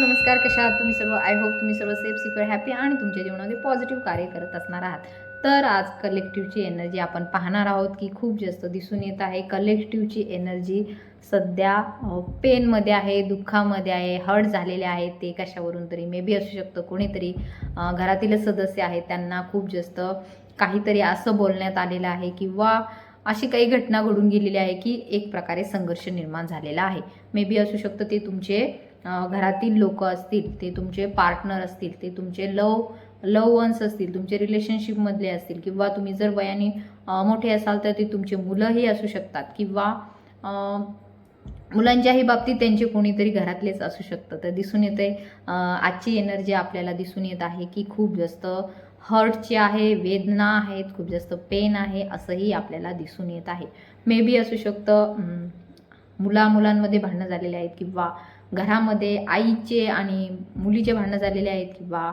नमस्कार कशा आहात तुम्ही सर्व? आय होप तुम्ही सर्व सेफ सिक्युअर हॅपी आणि तुमच्या जीवनामध्ये पॉझिटिव्ह कार्य करत असणार आहात. तर आज कलेक्टिव्हची एनर्जी आपण पाहणार आहोत की खूप जास्त दिसून येत आहे. कलेक्टिव्हची एनर्जी सध्या पेनमध्ये आहे दुःखामध्ये आहे हर्ट झालेले आहेत ते कशावरून तरी मे बी असू शकतं. कोणीतरी घरातीलच सदस्य आहेत त्यांना खूप जास्त काहीतरी असं बोलण्यात आलेलं आहे किंवा अशी काही घटना घडून गेलेली आहे की एक प्रकारे संघर्ष निर्माण झालेला आहे. मे बी असू शकतं ते तुमचे घरातील लोक असतील ते तुमचे पार्टनर असतील ते तुमचे लव लव वन्स असतील तुमचे रिलेशनशिपमधले असतील किंवा तुम्ही जर वयाने मोठे असाल तर ते तुमचे मुलंही असू शकतात किंवा मुलांच्याही बाबतीत त्यांचे कोणीतरी घरातलेच असू शकतं. तर दिसून येते आजची एनर्जी आपल्याला दिसून येत आहे की खूप जास्त हर्टची आहे वेदना आहेत खूप जास्त पेन आहे असंही आपल्याला दिसून येत आहे. मे बी असू शकतं मुला मुलांमध्ये भांडणं झालेले आहेत किंवा घरामध्ये आईचे आणि मुलीचे भांडणं झालेले आहेत किंवा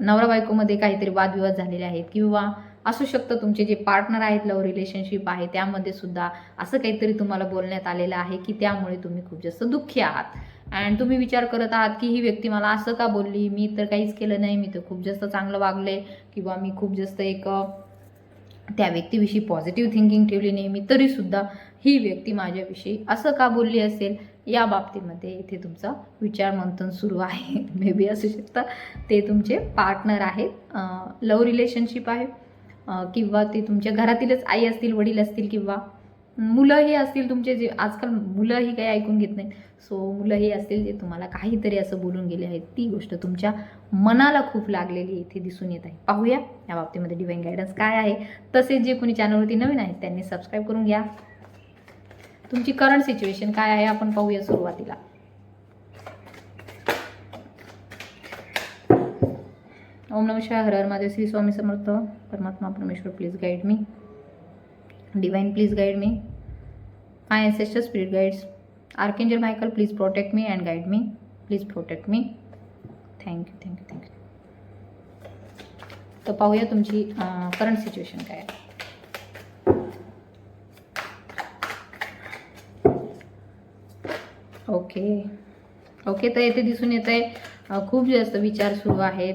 नवरा बायकोमध्ये काहीतरी वादविवाद झालेले आहेत किंवा असू शकतं तुमचे जे पार्टनर आहेत लव रिलेशनशिप आहे त्यामध्ये सुद्धा असं काहीतरी तुम्हाला बोलण्यात आलेलं आहे की त्यामुळे तुम्ही खूप जास्त दुःखी आहात. अँड तुम्ही विचार करत आहात की ही व्यक्ती मला असं का बोलली? मी तर काहीच केलं नाही मी तर खूप जास्त चांगलं वागले किंवा मी खूप जास्त एक त्या व्यक्तीविषयी पॉझिटिव्ह थिंकिंग ठेवली नेहमी तरीसुद्धा ही व्यक्ती माझ्याविषयी असं का बोलली असेल? या बाबतीमध्ये इथे तुमचा विचार मंथन सुरू आहे. मे बी असू शकतं. ते तुमचे पार्टनर आहेत. लव रिलेशनशिप आहे. किंवा ते तुमच्या घरातीलच आई असतील वडील असतील किंवा मुलंही असतील तुमचे जे आजकाल मुलंही काही ऐकून घेत नाहीत. सो मुलंही असतील जे तुम्हाला काहीतरी असं बोलून गेले आहेत. ती गोष्ट तुमच्या मनाला खूप लागलेली इथे दिसून येत आहे. पाहूया या बाबतीमध्ये डिवाईन गायडन्स काय आहे. तसेच जे कोणी चॅनलवरती नवीन आहेत त्यांनी सबस्क्राईब करून घ्या. तुमची करंट सिच्युएशन काय आहे आपण पाहूया सुरुवातीला. ओम नम शिवाय हर हर माझे श्री स्वामी समर्थ परमात्मा परमेश्वर please guide me divine please guide me my ancestor spirit guides archangel Michael please protect me and guide me please protect me thank you thank you thank you तर पाहूया तुमची करंट सिच्युएशन काय आहे. ओके. ओके तर येथे दिसून येत आहे खूप जास्त विचार सुरू आहेत.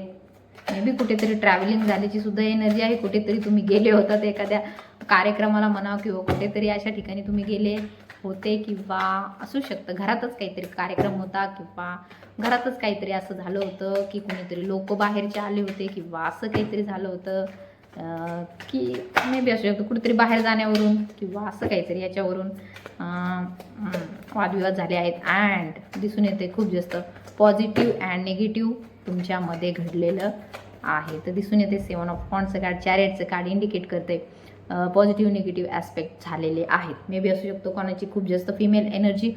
मे बी कुठेतरी ट्रॅव्हलिंग झाल्याची सुद्धा एनर्जी आहे. कुठेतरी तुम्ही गेले होतात एखाद्या कार्यक्रमाला म्हणा किंवा कुठेतरी अशा ठिकाणी तुम्ही गेले होते किंवा असू शकतं. घरातच काहीतरी कार्यक्रम होता किंवा घरातच काहीतरी असं झालं होतं की कुणीतरी लोक बाहेरचे आले होते किंवा असं काहीतरी झालं होतं. की मे बी असू शकतो कुठेतरी बाहेर जाण्यावरून किंवा असं काहीतरी याच्यावरून वादविवाद झाले आहेत. अँड दिसून येते खूप जास्त. पॉझिटिव्ह अँड निगेटिव्ह तुमच्यामध्ये घडलेलं आहे. तर दिसून येते सेवन ऑफ फॉन्टचं कार्ड चॅरेटचं कार्ड इंडिकेट करते पॉझिटिव्ह निगेटिव्ह ॲस्पेक्ट झालेले आहेत. मे बी असू शकतो कोणाची खूप जास्त फिमेल एनर्जी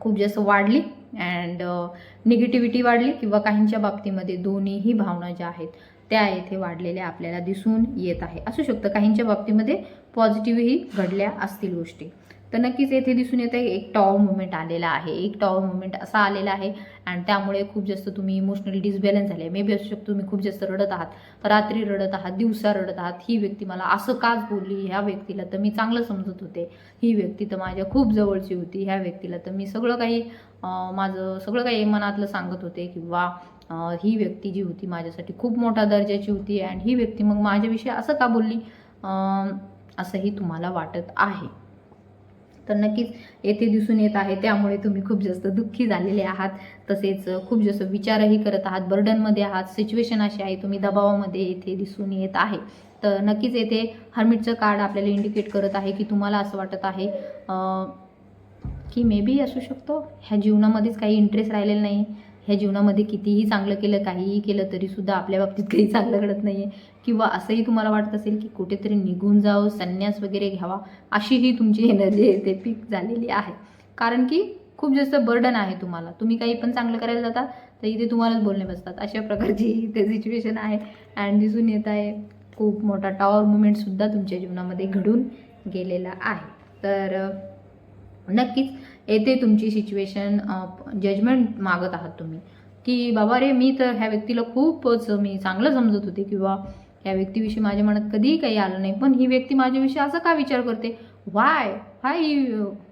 खूप जास्त वाढली अँड निगेटिव्हिटी वाढली किंवा काहींच्या बाबतीमध्ये दोन्हीही भावना ज्या आहेत त्या येथे वाढलेल्या आपल्याला दिसून येत आहे. असू शकतं काहींच्या बाबतीमध्ये पॉझिटिव्हही घडल्या असतील गोष्टी. तर नक्कीच येथे दिसून येतं एक टॉवर मुवमेंट आलेला आहे. एक टॉवर मुवमेंट असा आलेला आहे आणि त्यामुळे खूप जास्त तुम्ही इमोशनली डिसबॅलन्स झाले. मे बी असू शकतो तुम्ही खूप जास्त रडत आहात रात्री रडत आहात दिवसा रडत आहात. ही व्यक्ती मला असं काच बोलली? ह्या व्यक्तीला तर मी चांगलं समजत होते. ही व्यक्ती तर माझ्या खूप जवळची होती. ह्या व्यक्तीला तर मी सगळं काही माझं सगळं काही मनातलं सांगत होते किंवा ही व्यक्ती जी होती माझ्यासाठी खूप मोठ्या दर्जाची होती अँड ही व्यक्ती मग माझ्याविषयी असं का बोलली? असंही तुम्हाला वाटत आहे. तर नक्कीच येथे दिसून येत आहे. त्यामुळे तुम्ही खूप जास्त दुःखी झालेले आहात. तसेच खूप जास्त विचारही करत आहात. बर्डनमध्ये आहात. सिच्युएशन अशी आहे. तुम्ही दबावामध्ये येथे दिसून येत आहे. तर नक्कीच येथे हर्मिटचं कार्ड आपल्याला इंडिकेट करत आहे की तुम्हाला असं वाटत आहे. की मे बी असू शकतो. ह्या जीवनामध्येच काही इंटरेस्ट राहिलेला नाही. ह्या जीवनामध्ये कितीही चांगलं केलं काहीही केलं तरीसुद्धा आपल्या बाबतीत काही चांगलं घडत नाही आहे किंवा असंही तुम्हाला वाटत असेल की कुठेतरी निघून जावं संन्यास वगैरे घ्यावा अशीही तुमची एनर्जी येते पीक झालेली आहे. कारण की खूप जास्त बर्डन आहे तुम्हाला. तुम्ही काही पण चांगलं करायला जाता तर इथे तुम्हालाच बोलणे बसतात. अशा प्रकारची इथे सिच्युएशन आहे. अँड दिसून येत आहे खूप मोठा टॉवर मुवमेंटसुद्धा तुमच्या जीवनामध्ये घडून गेलेला आहे. तर नक्कीच. येते तुमची सिच्युएशन जजमेंट मागत आहात तुम्ही. की बाबा रे मी तर ह्या व्यक्तीला खूपच मी चांगलं समजत होते किंवा ह्या व्यक्तीविषयी माझ्या मनात कधीही काही आलं नाही. पण ही व्यक्ती माझ्याविषयी असं का विचार करते? Why why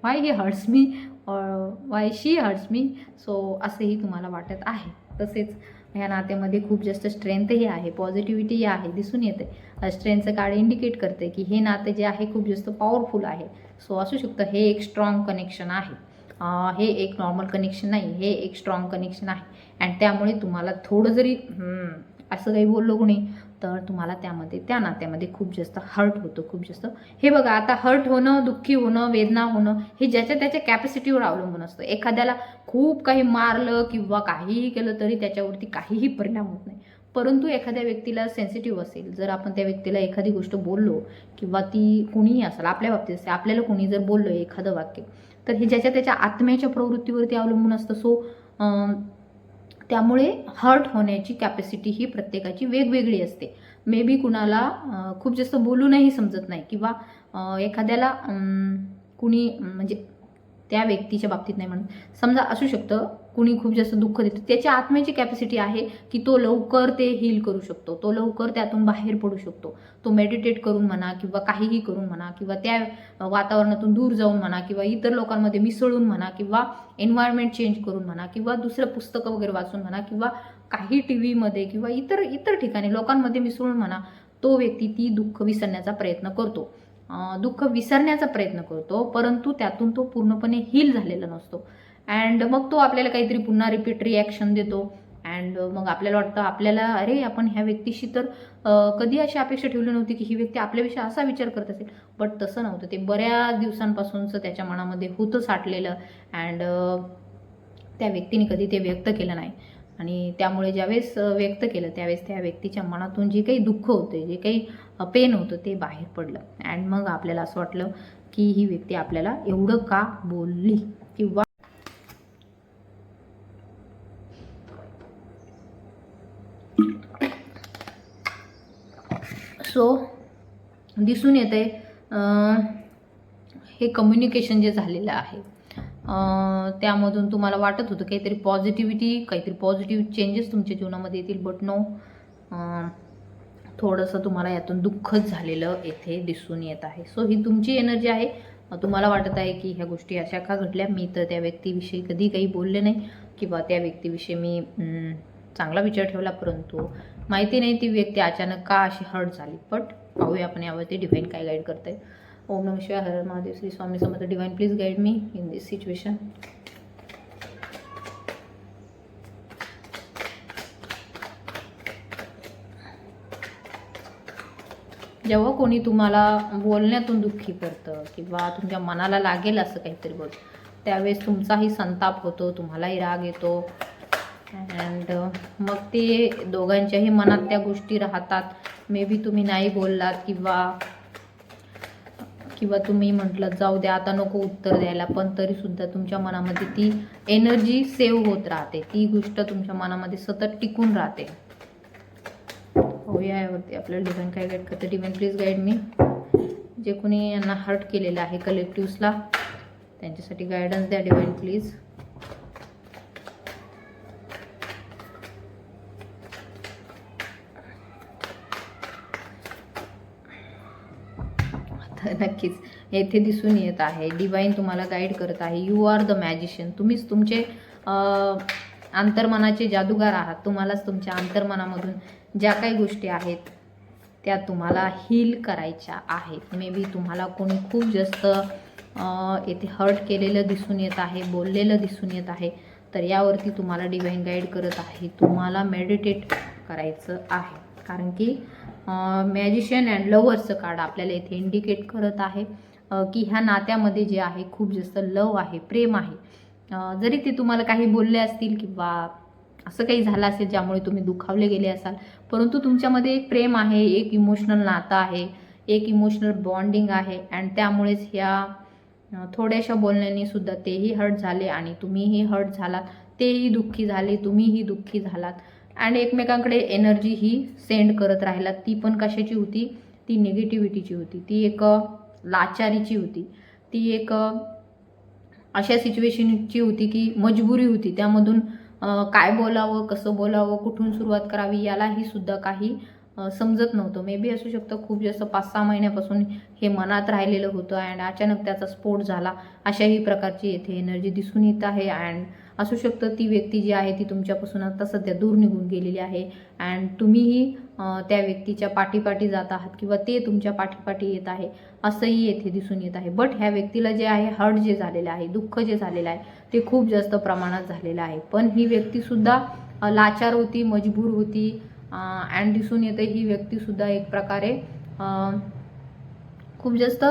why he hurts me why she hurts me so असंही तुम्हाला वाटत आहे. तसेच ह्या नात्यामध्ये खूप जास्त स्ट्रेंथही आहे पॉझिटिव्हिटी आहे दिसून येते. स्ट्रेंथचं कार्ड इंडिकेट करते की हे नातं जे आहे खूप जास्त पॉवरफुल आहे. सो असू शकतं हे एक स्ट्रॉंग कनेक्शन आहे. हे एक नॉर्मल कनेक्शन नाही हे एक स्ट्रॉंग कनेक्शन आहे. अँड त्यामुळे तुम्हाला थोडं जरी असं काही बोललो कोणी तर तुम्हाला त्यामध्ये त्या नात्यामध्ये खूप जास्त हर्ट होतं खूप जास्त. हे बघा आता हर्ट होणं दुःखी होणं वेदना होणं हे ज्याच्या त्याच्या कॅपॅसिटीवर अवलंबून असतं. एखाद्याला खूप काही मारलं किंवा काहीही केलं तरी त्याच्यावरती काहीही परिणाम होत नाही. परंतु एखाद्या व्यक्तीला सेन्सिटिव्ह असेल जर आपण त्या व्यक्तीला एखादी गोष्ट बोललो किंवा ती कुणीही असेल आपल्या बाबतीत असेल आपल्याला कोणी जर बोललं एखादं वाक्य तर हे ज्याच्या त्याच्या आत्म्याच्या प्रवृत्तीवरती अवलंबून असतं. सो त्यामुळे हर्ट होण्याची कॅपॅसिटी ही प्रत्येकाची वेगवेगळी असते. मे बी कुणाला खूप जास्त बोलूनही समजत नाही किंवा एखाद्याला कुणी म्हणजे त्या व्यक्तीच्या बाबतीत नाही म्हणून समजा असू शकतं कुणी खूप जास्त दुःख देतं त्याच्या आत्म्याची कॅपॅसिटी आहे की तो लवकर ते हील करू शकतो. तो लवकर त्यातून बाहेर पडू शकतो. तो मेडिटेट करून म्हणा किंवा काहीही करून म्हणा किंवा त्या वातावरणातून दूर जाऊन म्हणा किंवा इतर लोकांमध्ये मिसळून म्हणा किंवा एन्व्हायरमेंट चेंज करून म्हणा किंवा दुसरं पुस्तकं वगैरे वाचून म्हणा किंवा काही टी व्हीमध्ये किंवा इतर इतर ठिकाणी लोकांमध्ये मिसळून म्हणा तो व्यक्ती ती दुःख विसरण्याचा प्रयत्न करतो. दुःख विसरण्याचा प्रयत्न करतो परंतु त्यातून तो पूर्णपणे हील झालेला नसतो. अँड मग तो आपल्याला काहीतरी पुन्हा रिपीट रिॲक्शन देतो. अँड मग आपल्याला वाटतं आपल्याला अरे आपण ह्या व्यक्तीशी तर कधी अशी अपेक्षा ठेवली नव्हती की ही व्यक्ती आपल्याविषयी असा विचार करत असेल. बट तसं नव्हतं. ते बऱ्याच दिवसांपासूनचं त्याच्या मनामध्ये होतं साठलेलं. अँड त्या व्यक्तीने कधी ते व्यक्त केलं नाही. आणि त्यामुळे ज्यावेळेस व्यक्त केलं त्यावेळेस त्या व्यक्तीच्या मनातून जे काही दुःख होते जे काही पेन होतं ते बाहेर पडलं. अँड मग आपल्याला असं वाटलं की ही व्यक्ती आपल्याला एवढं का बोलली? किंवा सो दिसून येते हे कम्युनिकेशन जे झालेलं आहे त्यामधून तुम्हाला वाटत होतं काहीतरी पॉझिटिव्हिटी काहीतरी पॉझिटिव्ह चेंजेस तुमच्या जीवनामध्ये येतील बट नो थोडंसं तुम्हाला यातून दुःखच झालेलं येथे दिसून येत आहे. सो ही तुमची एनर्जी आहे. तुम्हाला वाटत आहे की ह्या गोष्टी अशा का घडल्या? मी तर त्या व्यक्तीविषयी कधी काही बोलले नाही किंवा त्या व्यक्तीविषयी मी चांगला विचार ठेवला परंतु माहिती नाही ती व्यक्ती अचानक का अशी हर्ट झाली. बट पाहूया आपण यावरती. डिव्हाइन काय गाईड करते ओम नम शिवाय. हर Mahadev. Shri Swami Samarth. Divine please guide me in this situation जेव्हा कोणी तुम्हाला बोलण्यातून दुःखी करतं किंवा तुमच्या मनाला लागेल असं काहीतरी बोल त्यावेळेस तुमचाही संताप होतो तुम्हालाही राग येतो. अँड मग ते दोघांच्याही मनात त्या गोष्टी राहतात. मे बी तुम्ही नाही बोललात किंवा किंवा तुम्ही म्हटलं जाऊ द्या आता नको उत्तर द्यायला. पण तरीसुद्धा तुमच्या मनामध्ये ती एनर्जी सेव्ह होत राहते. ती गोष्ट तुमच्या मनामध्ये सतत टिकून राहते. हो यावरती आपल्याला डिव्हाइन काय गाईड करते. डिव्हाइन प्लीज गाईड मी जे कोणी यांना हर्ट केलेलं आहे कलेक्टिव्सला त्यांच्यासाठी गायडन्स द्या डिव्हाइन प्लीज तर नक्कीच. येथे दिसून येत आहे. डिवाईन तुम्हाला गाईड करत आहे. यू आर द मॅजिशियन तुम्हीच तुमचे अंतर्मनाचे जादूगार आहात. तुम्हालाच तुमच्या अंतर्मनामधून ज्या काही गोष्टी आहेत त्या तुम्हाला हील करायच्या आहेत. मे बी तुम्हाला कोणी खूप जास्त येथे हर्ट केलेलं दिसून येत आहे बोललेलं दिसून येत आहे तर यावरती तुम्हाला डिवाईन गाईड करत आहे. तुम्हाला मेडिटेट करायचं आहे. कारण की मॅजिशियन अँड लवर्सचं कार्ड आपल्याला इथे इंडिकेट करत आहे. की ह्या नात्यामध्ये जे आहे खूप जास्त लव आहे प्रेम आहे. जरी ते तुम्हाला काही बोलले असतील किंवा असं काही झालं असेल ज्यामुळे तुम्ही दुखावले गेले असाल परंतु तुमच्यामध्ये एक प्रेम आहे एक इमोशनल नातं आहे एक इमोशनल बॉन्डिंग आहे अँड त्यामुळेच ह्या थोड्याशा बोलण्याने सुद्धा तेही हर्ट झाले आणि तुम्हीही हर्ट झालात तेही दुःखी झाले तुम्हीही दुःखी झालात. आणि एकमेकांकडे एनर्जी ही सेंड करत राहिला. ती पण कशाची होती? ती निगेटिव्हिटीची होती. ती एक लाचारीची होती. ती एक अशा सिच्युएशनची होती की मजबुरी होती. त्यामधून काय बोलावं कसं बोलावं कुठून सुरुवात करावी यालाही सुद्धा काही समजत नव्हतं. मे बी असू शकतं खूप जास्त पाच सहा महिन्यापासून हे मनात राहिलेलं होतं. अँड अचानक त्याचा स्फोट झाला. अशाही प्रकारची येथे एनर्जी दिसून येत आहे. अँड असू शकतं ती व्यक्ती जी आहे ती तुमच्यापासून आता सध्या दूर निघून गेलेली आहे. अँड तुम्हीही त्या व्यक्तीच्या पाठीपाठी जात आहात किंवा ते तुमच्या पाठीपाठी येत आहे असंही येथे दिसून येत आहे. बट ह्या व्यक्तीला जे आहे हर्ट जे झालेलं आहे दुःख जे झालेलं आहे ते खूप जास्त प्रमाणात झालेलं आहे. पण ही व्यक्तीसुद्धा लाचार होती मजबूर होती अँड दिसून येते ही व्यक्तीसुद्धा एक प्रकारे खूप जास्त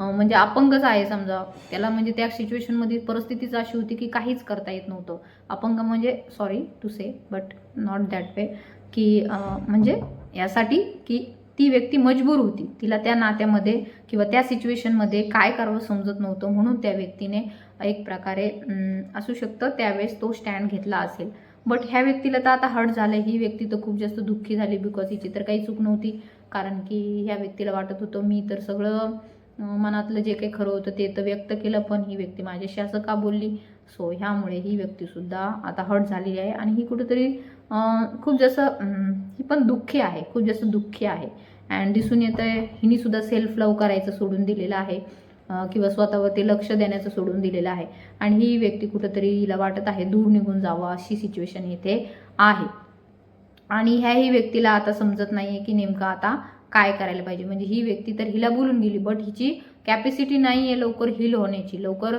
म्हणजे अपंगच आहे समजा. त्याला म्हणजे त्या सिच्युएशनमध्ये परिस्थितीच अशी होती की काहीच करता येत नव्हतं. अपंग म्हणजे sorry to say but not that way की म्हणजे यासाठी की ती व्यक्ती मजबूर होती. तिला त्या नात्यामध्ये किंवा त्या सिच्युएशनमध्ये काय करावं समजत नव्हतं म्हणून त्या व्यक्तीने एक प्रकारे असू शकतं त्यावेळेस तो स्टँड घेतला असेल. बट ह्या व्यक्तीला तर आता हर्ट झालं ही व्यक्ती तर खूप जास्त दुःखी झाली बिकॉज हिची तर काही चूक नव्हती. कारण की ह्या व्यक्तीला वाटत होतं मी तर सगळं मनातलं जे काही खरं होतं ते तर व्यक्त केलं पण ही व्यक्ती माझ्याशी असं का बोलली? सो ह्यामुळे ही व्यक्तीसुद्धा आता हर्ट झालेली आहे आणि ही कुठेतरी खूप जास्त ही पण दुःखी आहे खूप जास्त दुःखी आहे. अँड दिसून येतं आहे हिनीसुद्धा सेल्फ लव करायचं सोडून दिलेलं आहे किंवा स्वतःवरती लक्ष देण्याचं सोडून दिलेलं आहे. आणि ही व्यक्ती कुठंतरी हिला वाटत आहे दूर निघून जावं अशी सिच्युएशन इथे आहे. आणि ह्याही व्यक्तीला आता समजत नाही आहे की नेमकं आता काय करायला पाहिजे? म्हणजे ही व्यक्ती तर हिला बोलून गेली बट हिची कॅपॅसिटी नाही आहे लवकर हील होण्याची. लवकर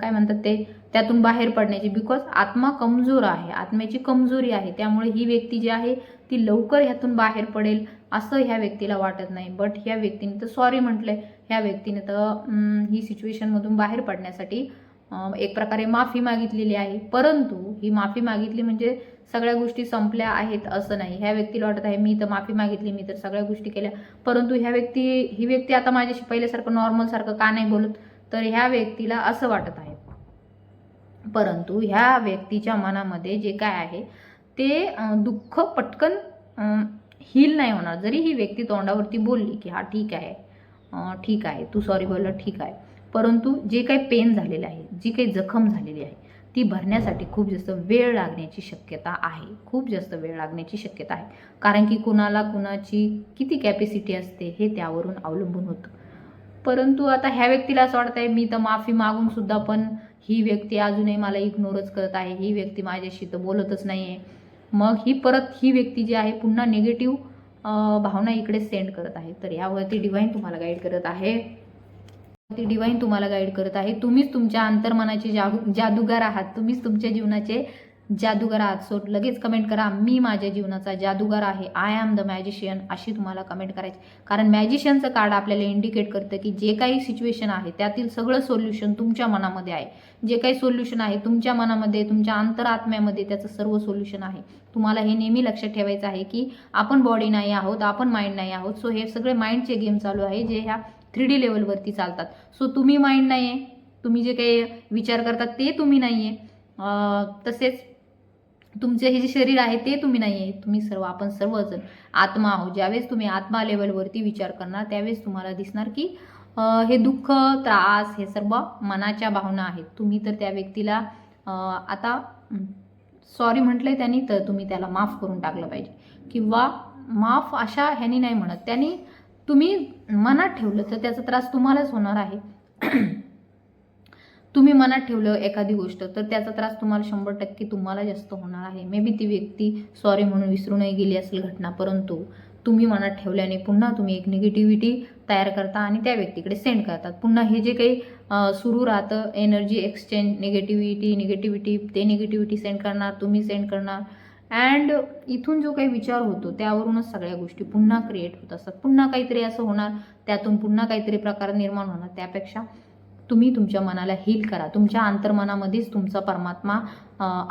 काय म्हणतात ते? त्यातून बाहेर पडण्याची. बिकॉज आत्मा कमजोर आहे. आत्म्याची कमजोरी आहे. त्यामुळे ही व्यक्ती जी आहे ती लवकर ह्यातून बाहेर पडेल असं ह्या व्यक्तीला वाटत नाही. बट ह्या व्यक्तीने तर सॉरी म्हटलंय. ह्या व्यक्तीने तर ही सिच्युएशनमधून बाहेर पडण्यासाठी एक प्रकारे माफी मागितलेली आहे. परंतु ही माफी मागितली म्हणजे सगळ्या गोष्टी संपल्या आहेत असं नाही. ह्या व्यक्तीला वाटत आहे मी तर माफी मागितली मी तर सगळ्या गोष्टी केल्या. परंतु ह्या व्यक्ती ही व्यक्ती आता माझ्याशी पहिल्यासारखं नॉर्मलसारखं का नाही बोलत? तर ह्या व्यक्तीला असं वाटत आहे. परंतु ह्या व्यक्तीच्या मनामध्ये जे काय आहे ते दुःख पटकन हील नाही होणार. जरी ही व्यक्ती तोंडावरती बोलली की हा ठीक आहे. ठीक आहे. तू सॉरी बोललं ठीक आहे. परंतु जे काही पेन झालेलं आहे जी काही जखम झालेली आहे ती भरण्यासाठी खूप जास्त वेळ लागण्याची शक्यता आहे. खूप जास्त वेळ लागण्याची शक्यता आहे. कारण की कुणाला कुणाची किती कॅपॅसिटी असते हे त्यावरून अवलंबून होतं. परंतु आता ह्या व्यक्तीला असं वाटत आहे मी तर माफी मागून सुद्धा पण ही व्यक्ती अजूनही मला इग्नोरच करत आहे. ही व्यक्ती माझ्याशी तर बोलतच नाही आहे मग ही परत ही व्यक्ती जी आहे पुन्हा निगेटिव्ह भावना इकडे सेंड करत आहे. तर यावरती डिवाईन तुम्हाला गाईड करत आहे. ती डिवाईन तुम्हाला गाईड करत आहे. तुम्हीच तुमच्या अंतर्मनाचे जादू जादूगार आहात. तुम्हीच तुमच्या जीवनाचे जादूगार आहात. सो लगेच कमेंट करा मी माझ्या जीवनाचा जादूगार आहे. आय एम द मॅजिशियन अशी तुम्हाला कमेंट करायची. कारण मॅजिशियनचं कार्ड आपल्याला इंडिकेट करतं की जे काही सिच्युएशन आहे त्यातील सगळं सोल्युशन तुमच्या मनामध्ये आहे. जे काही सोल्युशन आहे तुमच्या मनामध्ये तुमच्या अंतरात्म्यामध्ये त्याचं सर्व सोल्युशन आहे. तुम्हाला हे नेहमी लक्षात ठेवायचं आहे की आपण बॉडी नाही आहोत आपण माइंड नाही आहोत. सो हे सगळे माइंडचे गेम चालू आहे. जे ह्या थ्री डी लेवलवरती चालतात. सो तुम्ही माइंड नाही आहे तुम्ही जे काही विचार करतात ते तुम्ही नाही आहे तसेच तुमचे हे जे शरीर आहे ते तुम्ही नाही आहे तुम्ही सर्व आपण सर्वजण आत्मा आहोत. ज्यावेळेस तुम्ही आत्मा लेवलवरती विचार करणार त्यावेळेस तुम्हाला दिसणार की हे दुःख त्रास हे सर्व मनाच्या भावना आहेत. तुम्ही तर त्या व्यक्तीला आता सॉरी म्हटलंय त्यांनी तर तुम्ही त्याला माफ करून टाकलं पाहिजे. किंवा माफ अशा ह्यानी नाही म्हणत. त्यांनी तुम्ही मनात ठेवलं तर त्याचा त्रास तुम्हालाच होणार आहे. तुम्ही मनात ठेवलं एखादी गोष्ट तर त्याचा त्रास तुम्हाला शंभर टक्के तुम्हाला जास्त होणार आहे. मे बी ती व्यक्ती सॉरी म्हणून विसरूनही गेली असेल घटना परंतु तुम्ही मनात ठेवल्याने पुन्हा तुम्ही एक निगेटिव्हिटी तयार करता आणि त्या व्यक्तीकडे सेंड करतात. पुन्हा हे जे काही सुरू राहतं एनर्जी एक्सचेंज निगेटिव्हिटी निगेटिव्हिटी ते निगेटिव्हिटी सेंड करणार तुम्ही सेंड करणार. अँड इथून जो काही विचार होतो त्यावरूनच सगळ्या गोष्टी पुन्हा क्रिएट होत असतात. पुन्हा काहीतरी असं होणार त्यातून पुन्हा काहीतरी प्रकार निर्माण होणार. त्यापेक्षा तुम्ही तुमच्या मनाला हील करा. तुमच्या अंतर्मनामध्येच तुमचा परमात्मा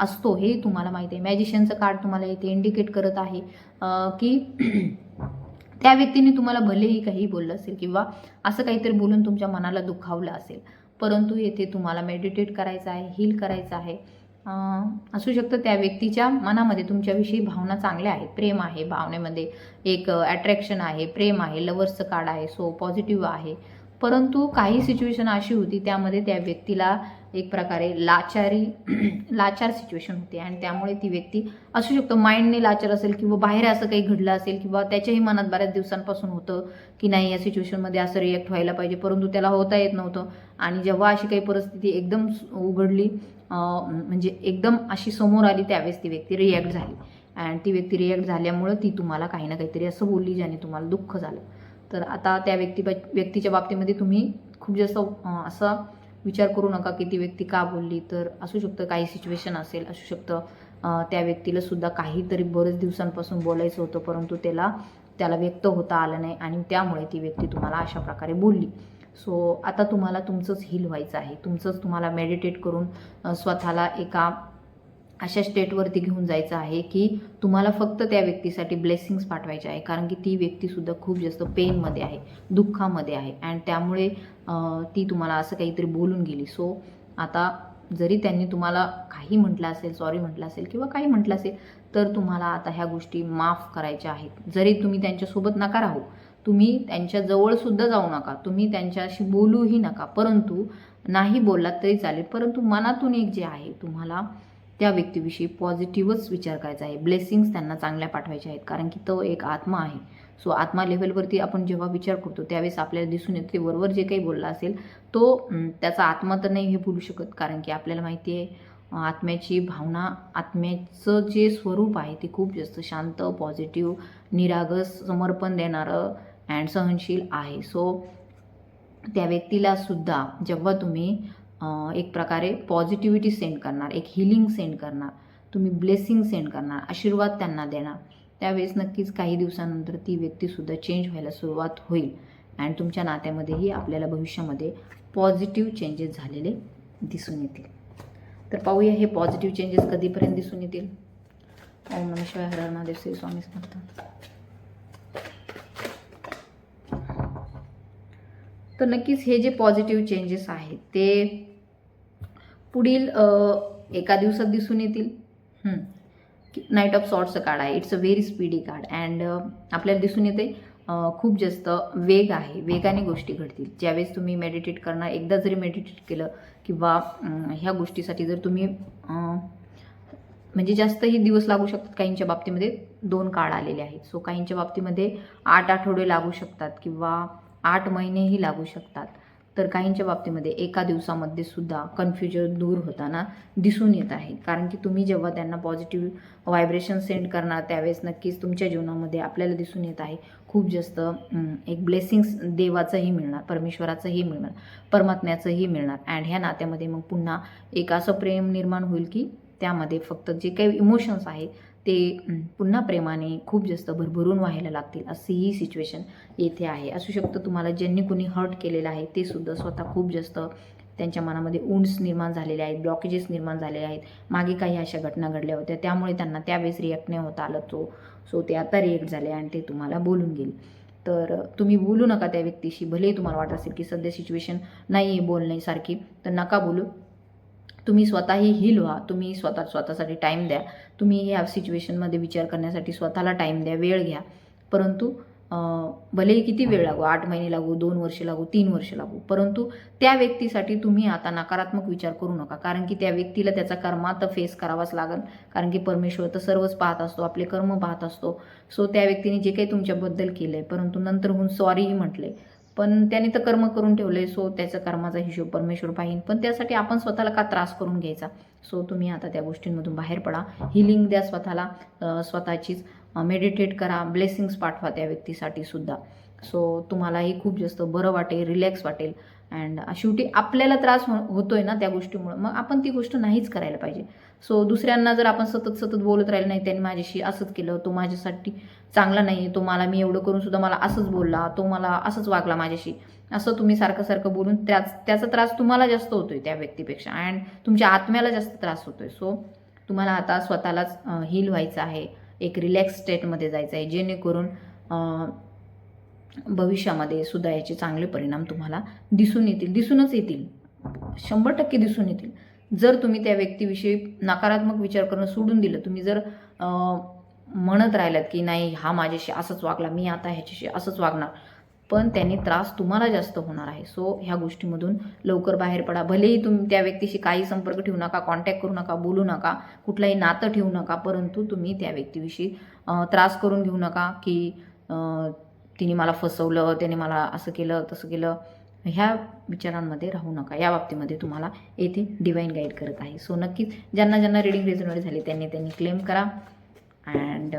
असतो हे तुम्हाला माहिती आहे. मॅजिशियनचं कार्ड तुम्हाला इथे इंडिकेट करत आहे की त्या व्यक्तीने तुम्हाला भलेही काही बोललं असेल किंवा असं काहीतरी बोलून तुमच्या मनाला दुखावलं असेल परंतु येथे तुम्हाला मेडिटेट करायचं आहे हील करायचं आहे. असू शकतं त्या व्यक्तीच्या मनामध्ये तुमच्याविषयी भावना चांगल्या आहेत. प्रेम आहे भावनेमध्ये. एक अट्रॅक्शन आहे प्रेम आहे लवर्सचं कार्ड आहे सो पॉझिटिव्ह आहे. परंतु काही सिच्युएशन अशी होती त्यामध्ये त्या व्यक्तीला एक प्रकारे लाचारी लाचार सिच्युएशन होते. आणि त्यामुळे ती व्यक्ती असू शकतो माइंडने लाचार असेल किंवा बाहेर असं काही घडलं असेल किंवा त्याच्याही मनात बऱ्याच दिवसांपासून होतं की नाही या सिच्युएशनमध्ये असं रिॲक्ट व्हायला पाहिजे. परंतु त्याला होता येत नव्हतं. आणि जेव्हा अशी काही परिस्थिती एकदम उघडली म्हणजे एकदम अशी समोर आली त्यावेळेस ती व्यक्ती रिॲक्ट झाली. अँड ती व्यक्ती रिॲक्ट झाल्यामुळं ती तुम्हाला काही ना काहीतरी असं बोलली ज्याने तुम्हाला दुःख झालं. तर आता त्या व्यक्ती व्यक्तीच्या बाबतीमध्ये तुम्ही खूप जास्त असं विचार करू नका की ती व्यक्ती का बोलली. तर असू शकतं काही सिच्युएशन असेल असू शकतं त्या व्यक्तीला सुद्धा काहीतरी बरेच दिवसांपासून बोलायचं होतं परंतु त्याला त्याला व्यक्त होता आलं नाही आणि त्यामुळे ती व्यक्ती तुम्हाला अशा प्रकारे बोलली. सो आता तुम्हाला तुमचंच हील व्हायचं आहे. तुमचंच तुम्हाला मेडिटेट करून स्वतःला एका अशा स्टेटवरती घेऊन जायचं आहे की तुम्हाला फक्त त्या व्यक्तीसाठी ब्लेसिंग्स पाठवायचे आहे. कारण की ती व्यक्तीसुद्धा खूप जास्त पेनमध्ये आहे दुःखामध्ये आहे. अँड त्यामुळे ती तुम्हाला असं काहीतरी बोलून गेली. सो आता जरी त्यांनी तुम्हाला काही म्हटलं असेल सॉरी म्हटलं असेल किंवा काही म्हटलं असेल तर तुम्हाला आता ह्या गोष्टी माफ करायच्या आहेत. जरी तुम्ही त्यांच्यासोबत नका राहू तुम्ही त्यांच्याजवळसुद्धा जाऊ नका. तुम्ही त्यांच्याशी बोलूही नका. परंतु नाही बोललात तरी चालेल. परंतु मनातून एक जे आहे तुम्हाला त्या व्यक्तीविषयी पॉझिटिव्हच विचार करायचा आहे. ब्लेसिंग्स त्यांना चांगल्या पाठवायच्या आहेत. कारण की तो एक आत्मा आहे. सो आत्मा लेवलवरती आपण जेव्हा विचार करतो त्यावेळेस आपल्याला दिसून येते बरोबर जे काही बोलला असेल तो त्याचा आत्मा तर नाही हे बोलू शकत. कारण की आपल्याला माहिती आहे आत्म्याची भावना आत्म्याचं जे स्वरूप आहे ते खूप जास्त शांत पॉझिटिव्ह निरागस समर्पण देणारं अँड सहनशील आहे. सो त्या व्यक्तीला सुद्धा जेव्हा तुम्ही एक प्रकारे पॉझिटिव्हिटी सेंड करणार एक हिलिंग सेंड करणार तुम्ही ब्लेसिंग सेंड करणार आशीर्वाद त्यांना देणार. त्यावेळेस नक्कीच काही दिवसानंतर ती व्यक्तीसुद्धा चेंज व्हायला सुरुवात होईल अँड तुमच्या नात्यामध्येही आपल्याला भविष्यामध्ये पॉझिटिव्ह चेंजेस झालेले दिसून येतील. तर पाहूया हे पॉझिटिव्ह चेंजेस कधीपर्यंत दिसून येतील. ओम नम शिवाय हर महादेव श्री स्वामी समर्थ. तर नक्कीच हे जे पॉझिटिव्ह चेंजेस आहेत ते पुढील एका दिवसात दिसून येतील. नाईट ऑफ सॉर्टचं कार्ड आहे. It's a very speedy card and आपल्याला दिसून येते खूप जास्त वेग आहे. वेगाने गोष्टी घडतील. ज्यावेळेस तुम्ही मेडिटेट करणार एकदा जरी मेडिटेट केलं किंवा ह्या गोष्टीसाठी जर तुम्ही म्हणजे जास्तही दिवस लागू शकतात काहींच्या बाबतीमध्ये दोन काळ आलेले आहेत. सो काहींच्या बाबतीमध्ये आठ आठवडे लागू शकतात किंवा आठ महिनेही लागू शकतात. तर काहींच्या बाबतीमध्ये एका दिवसामध्ये सुद्धा कन्फ्युजन दूर होताना दिसून येत आहे. कारण की तुम्ही जेव्हा त्यांना पॉझिटिव्ह व्हायब्रेशन सेंड करणार त्यावेळेस नक्कीच तुमच्या जीवनामध्ये आपल्याला दिसून येत आहे. खूप जास्त एक ब्लेसिंग्स देवाचंही मिळणार परमेश्वराचंही मिळणार परमात्म्याचंही मिळणार. अँड ह्या नात्यामध्ये मग पुन्हा एक असं प्रेम निर्माण होईल की त्यामध्ये फक्त जे काही इमोशन्स आहेत ते पुन्हा प्रेमाने खूप जास्त भरभरून व्हायला लागतील अशी ही सिच्युएशन येथे आहे. असू शकतं तुम्हाला ज्यांनी कुणी हर्ट केलेलं आहे ते सुद्धा स्वतः खूप जास्त त्यांच्या मनामध्ये उंड्स निर्माण झालेले आहेत ब्लॉकेजेस निर्माण झालेले आहेत. मागे काही अशा घटना घडल्या होत्या त्यामुळे त्यांना त्यावेळेस रिॲक्ट नाही होता आलं तो. सो ते आता रिॲक्ट झाले आणि ते तुम्हाला बोलून गेले तर तुम्ही बोलू नका त्या व्यक्तीशी भलेही तुम्हाला वाटत असेल की सध्या सिच्युएशन नाही आहे बोलण्यासारखी तर नका बोलू. तुम्ही स्वतःही हील व्हा. तुम्ही स्वतः स्वतःसाठी टाईम द्या. तुम्ही ह्या सिच्युएशनमध्ये विचार करण्यासाठी स्वतःला टाईम द्या वेळ घ्या. परंतु भलेही किती वेळ लागू आठ महिने लागू दोन वर्ष लागू तीन वर्ष लागू परंतु त्या व्यक्तीसाठी तुम्ही आता नकारात्मक विचार करू नका. कारण की त्या व्यक्तीला त्याचा कर्मा तर फेस करावाच लागेल. कारण की परमेश्वर तर सर्वच पाहत असतो आपले कर्म पाहत असतो. सो त्या व्यक्तीने जे काही तुमच्याबद्दल केलं आहे परंतु होऊन सॉरीही म्हटले पण त्याने तर कर्म करून ठेवले सो त्याचा कर्माचा हिशोब परमेश्वर पाहिजे पण त्यासाठी आपण स्वतःला का त्रास करून घ्यायचा? सो तुम्ही आता त्या गोष्टींमधून बाहेर पडा. हिलिंग द्या स्वतःला. स्वतःचीच मेडिटेट करा. ब्लेसिंग्स पाठवा त्या व्यक्तीसाठी सुद्धा. सो तुम्हालाही खूप जास्त बरं वाटेल रिलॅक्स वाटेल. अँड शेवटी आपल्याला त्रास हो होतोय ना त्या गोष्टीमुळं मग आपण ती गोष्ट नाहीच करायला पाहिजे. सो दुसऱ्यांना जर आपण सतत सतत बोलत राहिलं नाही त्यांनी माझ्याशी असंच केलं तो माझ्यासाठी चांगला नाही तो मला मी एवढं करून सुद्धा मला असंच बोलला तो मला असंच वागला माझ्याशी असं तुम्ही सारखं सारखं बोलून त्याच त्याचा त्रास तुम्हाला जास्त होतोय त्या व्यक्तीपेक्षा. अँड तुमच्या आत्म्याला जास्त त्रास होतोय. सो तुम्हाला आता स्वतःलाच हील व्हायचं आहे. एक रिलॅक्स स्टेटमध्ये जायचं आहे जेणेकरून भविष्यामध्ये सुद्धा याचे चांगले परिणाम तुम्हाला दिसून येतील दिसूनच येतील. शंभर टक्के दिसून येतील. जर तुम्ही त्या व्यक्तीविषयी नकारात्मक विचार करणं सोडून दिलं तुम्ही जर म्हणत राहिलात की नाही हा माझ्याशी असंच वागला मी आता ह्याच्याशी असंच वागणार पण त्याने त्रास तुम्हाला जास्त होणार आहे. सो ह्या गोष्टीमधून लवकर बाहेर पडा. भलेही तुम्ही त्या व्यक्तीशी काही संपर्क ठेवू नका कॉन्टॅक्ट करू नका बोलू नका कुठलाही नातं ठेवू नका परंतु तुम्ही त्या व्यक्तीविषयी त्रास करून घेऊ नका की तिने मला फसवलं त्याने मला असं केलं तसं केलं. ह्या विचारांमध्ये राहू नका. या बाबतीमध्ये तुम्हाला येथे डिवाईन गाईड करत आहे. सो नक्कीच ज्यांना ज्यांना रिडिंग रेझोनेट झाली त्यांनी त्यांनी क्लेम करा. अँड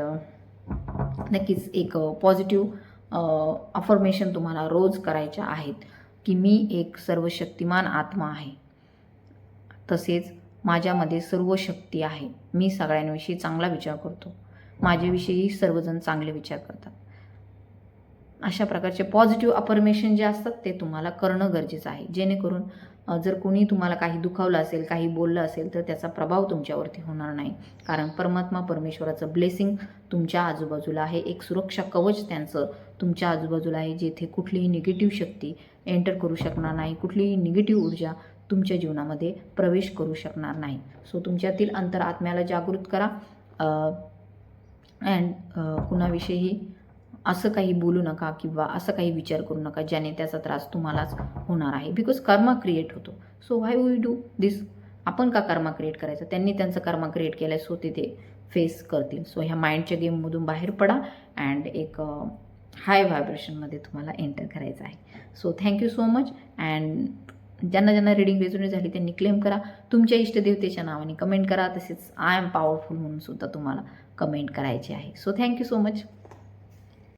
नक्कीच एक पॉझिटिव्ह अफर्मेशन तुम्हाला रोज करायच्या आहेत की मी एक सर्वशक्तिमान आत्मा आहे. तसेच माझ्यामध्ये सर्व शक्ती आहे. मी सगळ्यांविषयी चांगला विचार करतो. माझ्याविषयी सर्वजण चांगले विचार करतात. अशा प्रकारचे पॉझिटिव्ह अपरमेशन जे असतात ते तुम्हाला करणं गरजेचं आहे. जेणेकरून जर कोणी तुम्हाला काही दुखावलं असेल काही बोललं असेल तर त्याचा प्रभाव तुमच्यावरती होणार नाही. कारण परमात्मा परमेश्वराचं ब्लेसिंग तुमच्या आजूबाजूला आहे. एक सुरक्षा कवच त्यांचं तुमच्या आजूबाजूला आहे जेथे कुठलीही निगेटिव्ह शक्ती एंटर करू शकणार नाही. कुठलीही निगेटिव्ह ऊर्जा तुमच्या जीवनामध्ये प्रवेश करू शकणार नाही. सो तुमच्यातील अंतरात्म्याला जागृत करा. अँड कुणाविषयी असं काही बोलू नका किंवा असं काही विचार करू नका ज्याने त्याचा त्रास तुम्हालाच होणार आहे. बिकॉज कर्मा क्रिएट होतो. So why we do this आपण का कर्मा क्रिएट करायचं? त्यांनी त्यांचं कर्मा क्रिएट केलं आहे सो ते ते फेस करतील. सो ह्या माइंडच्या गेममधून बाहेर पडा अँड एक हाय व्हायब्रेशनमध्ये तुम्हाला एंटर करायचं आहे. So thank you so much and ज्यांना ज्यांना रिडिंग रेझोनेट झाली त्यांनी क्लेम करा. तुमच्या इष्टदेवतेच्या नावाने कमेंट करा. तसेच आय एम पॉवरफुल म्हणून सुद्धा तुम्हाला कमेंट करायची आहे. So thank you so much